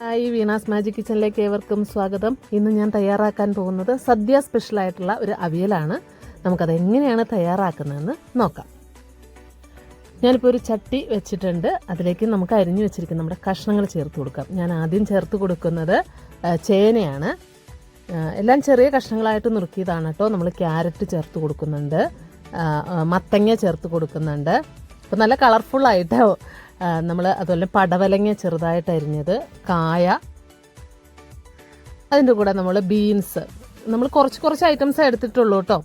Hi Veena's magic കിച്ചണിലേക്ക് ഏവർക്കും സ്വാഗതം. ഇന്ന് ഞാൻ തയ്യാറാക്കാൻ പോകുന്നത് സദ്യ സ്പെഷ്യൽ ആയിട്ടുള്ള ഒരു അവിയലാണ്. നമുക്കത് എങ്ങനെയാണ് തയ്യാറാക്കുന്നതെന്ന് നോക്കാം. ഞാനിപ്പോൾ ഒരു ചട്ടി വെച്ചിട്ടുണ്ട്. അതിലേക്ക് നമുക്ക് അരിഞ്ഞു വെച്ചിരിക്കുന്ന നമ്മുടെ കഷ്ണങ്ങൾ ചേർത്ത് കൊടുക്കാം. ഞാൻ ആദ്യം ചേർത്ത് കൊടുക്കുന്നത് ചേനയാണ്. എല്ലാം ചെറിയ കഷ്ണങ്ങളായിട്ട് നുറുക്കിയതാണ് കേട്ടോ. നമ്മൾ ക്യാരറ്റ് ചേർത്ത് കൊടുക്കുന്നുണ്ട്. മത്തങ്ങ ചേർത്ത് കൊടുക്കുന്നുണ്ട്. അപ്പോൾ നല്ല കളർഫുള്ളായിട്ട് നമ്മൾ അതുപോലെ പടവലങ്ങ ചെറുതായിട്ട് അരിഞ്ഞത് കായ അതിന്റെ കൂടെ നമ്മൾ ബീൻസ്. നമ്മൾ കുറച്ച് കുറച്ച് ഐറ്റംസ് എടുത്തിട്ടുള്ളൂ കേട്ടോ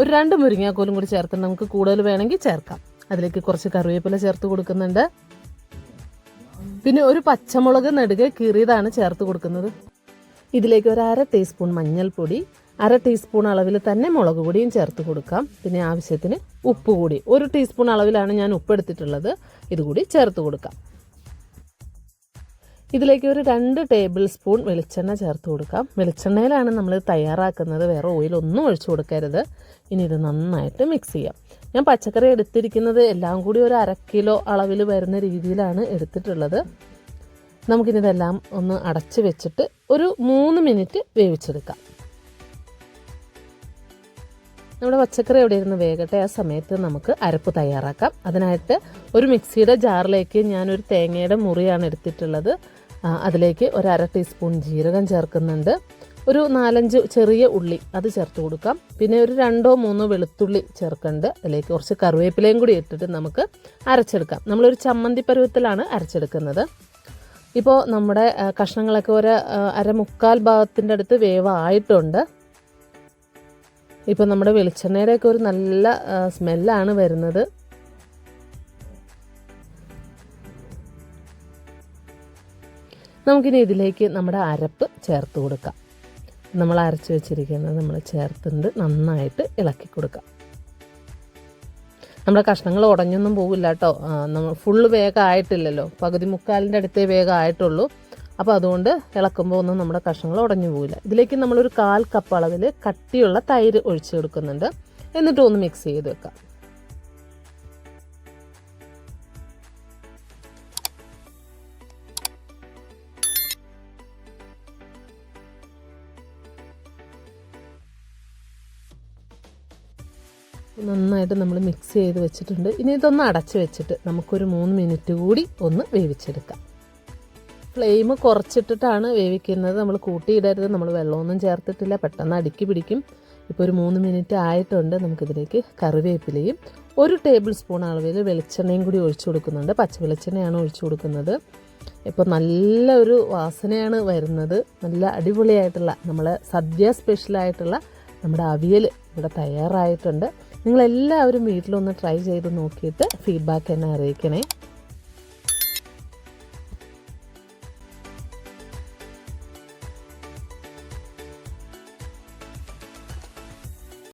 ഒരു രണ്ട് മുരിങ്ങാക്കോലും കൂടി ചേർത്ത് നമുക്ക് കൂടുതൽ വേണമെങ്കിൽ ചേർക്കാം. അതിലേക്ക് കുറച്ച് കറിവേപ്പില ചേർത്ത് കൊടുക്കുന്നുണ്ട്. പിന്നെ ഒരു പച്ചമുളക് നടുക കീറിയതാണ് ചേർത്ത് കൊടുക്കുന്നത്. ഇതിലേക്ക് ഒരു അര ടീസ്പൂൺ മഞ്ഞൾപ്പൊടി അര ടീസ്പൂൺ അളവിൽ തന്നെ മുളക് പൊടിയും ചേർത്ത് കൊടുക്കാം. പിന്നെ ആവശ്യത്തിന് ഉപ്പ് കൂടി. ഒരു ടീസ്പൂൺ അളവിലാണ് ഞാൻ ഉപ്പ് എടുത്തിട്ടുള്ളത്. ഇതുകൂടി ചേർത്ത് കൊടുക്കാം. ഇതിലേക്ക് ഒരു രണ്ട് ടേബിൾ സ്പൂൺ വെളിച്ചെണ്ണ ചേർത്ത് കൊടുക്കാം. വെളിച്ചെണ്ണയിലാണ് നമ്മൾ തയ്യാറാക്കുന്നത്. വേറെ ഓയിലൊന്നും ഒഴിച്ചു കൊടുക്കരുത്. ഇനി ഇത് നന്നായിട്ട് മിക്സ് ചെയ്യാം. ഞാൻ പച്ചക്കറി എടുത്തിരിക്കുന്നത് എല്ലാം കൂടി ഒരു അര കിലോ അളവിൽ വരുന്ന രീതിയിലാണ് എടുത്തിട്ടുള്ളത്. നമുക്കിനിതെല്ലാം ഒന്ന് അടച്ച് വെച്ചിട്ട് ഒരു മൂന്ന് മിനിറ്റ് വേവിച്ചെടുക്കാം. നമ്മുടെ പച്ചക്കറി എവിടെ ഇരുന്ന് വേകട്ടെ ആ സമയത്ത് നമുക്ക് അരപ്പ് തയ്യാറാക്കാം. അതിനായിട്ട് ഒരു മിക്സിയുടെ ജാറിലേക്ക് ഞാനൊരു തേങ്ങയുടെ മുറിയാണ് എടുത്തിട്ടുള്ളത്. അതിലേക്ക് ഒരു അര ടീസ്പൂൺ ജീരകം ചേർക്കുന്നുണ്ട്. ഒരു നാലഞ്ച് ചെറിയ ഉള്ളി അത് ചേർത്ത് കൊടുക്കാം. പിന്നെ ഒരു രണ്ടോ മൂന്നോ വെളുത്തുള്ളി ചേർക്കുന്നുണ്ട്. അതിലേക്ക് കുറച്ച് കറിവേപ്പിലയും കൂടി ഇട്ടിട്ട് നമുക്ക് അരച്ചെടുക്കാം. നമ്മളൊരു ചമ്മന്തി പരുവത്തിലാണ് അരച്ചെടുക്കുന്നത്. ഇപ്പോൾ നമ്മുടെ കഷ്ണങ്ങളൊക്കെ ഒരു അര അരമുക്കാൽ ഭാഗത്തിന്റെ അടുത്ത് വേവായിട്ടുണ്ട്. ഇപ്പം നമ്മുടെ വെളിച്ചെണ്ണയുടെയൊക്കെ ഒരു നല്ല സ്മെല്ലാണ് വരുന്നത്. നമുക്കിനി ഇതിലേക്ക് നമ്മുടെ അരപ്പ് ചേർത്ത് കൊടുക്കാം. നമ്മൾ അരച്ച് വെച്ചിരിക്കുന്നത് നമ്മൾ ചേർത്തിട്ട് നന്നായിട്ട് ഇളക്കി കൊടുക്കാം. നമ്മുടെ കഷ്ണങ്ങൾ ഉടഞ്ഞൊന്നും പോകില്ല കേട്ടോ. നമ്മൾ ഫുള്ള് വേഗം ആയിട്ടില്ലല്ലോ. പകുതി മുക്കാലിന്റെ അടുത്തേ വേഗം ആയിട്ടുള്ളൂ. അപ്പോൾ അതുകൊണ്ട് ഇളക്കുമ്പോൾ ഒന്നും നമ്മുടെ കഷ്ണങ്ങൾ ഉടഞ്ഞു പോകില്ല ഇതിലേക്ക് നമ്മളൊരു കാൽ കപ്പ് അളവിൽ കട്ടിയുള്ള തൈര് ഒഴിച്ചു കൊടുക്കുന്നുണ്ട്. എന്നിട്ട് ഒന്ന് മിക്സ് ചെയ്ത് വെക്കാം. നന്നായിട്ട് നമ്മൾ മിക്സ് ചെയ്ത് വെച്ചിട്ടുണ്ട്. ഇനി ഇതൊന്ന് അടച്ച് വെച്ചിട്ട് നമുക്കൊരു മൂന്ന് മിനിറ്റ് കൂടി ഒന്ന് വേവിച്ചെടുക്കാം. ഫ്ലെയിം കുറച്ചിട്ടിട്ടാണ് വേവിക്കുന്നത്. നമ്മൾ കൂട്ടിയിടരുത്. നമ്മൾ വെള്ളമൊന്നും ചേർത്തിട്ടില്ല. പെട്ടെന്ന് അടുക്കി പിടിക്കും. ഇപ്പോൾ ഒരു മൂന്ന് മിനിറ്റ് ആയിട്ടുണ്ട്. നമുക്കിതിലേക്ക് കറിവേപ്പിലയും ഒരു ടേബിൾ സ്പൂൺ അളവിൽ വെളിച്ചെണ്ണയും കൂടി ഒഴിച്ചു കൊടുക്കുന്നുണ്ട്. പച്ച വെളിച്ചെണ്ണയാണ് ഒഴിച്ചു കൊടുക്കുന്നത്. ഇപ്പോൾ നല്ല ഒരു വാസനയാണ് വരുന്നത്. നല്ല അടിപൊളിയായിട്ടുള്ള നമ്മൾ സദ്യ സ്പെഷ്യലായിട്ടുള്ള നമ്മുടെ അവിയൽ ഇവിടെ തയ്യാറായിട്ടുണ്ട്. നിങ്ങളെല്ലാവരും വീട്ടിലൊന്ന് ട്രൈ ചെയ്ത് നോക്കിയിട്ട് ഫീഡ്ബാക്ക് എന്നെ അറിയിക്കണേ.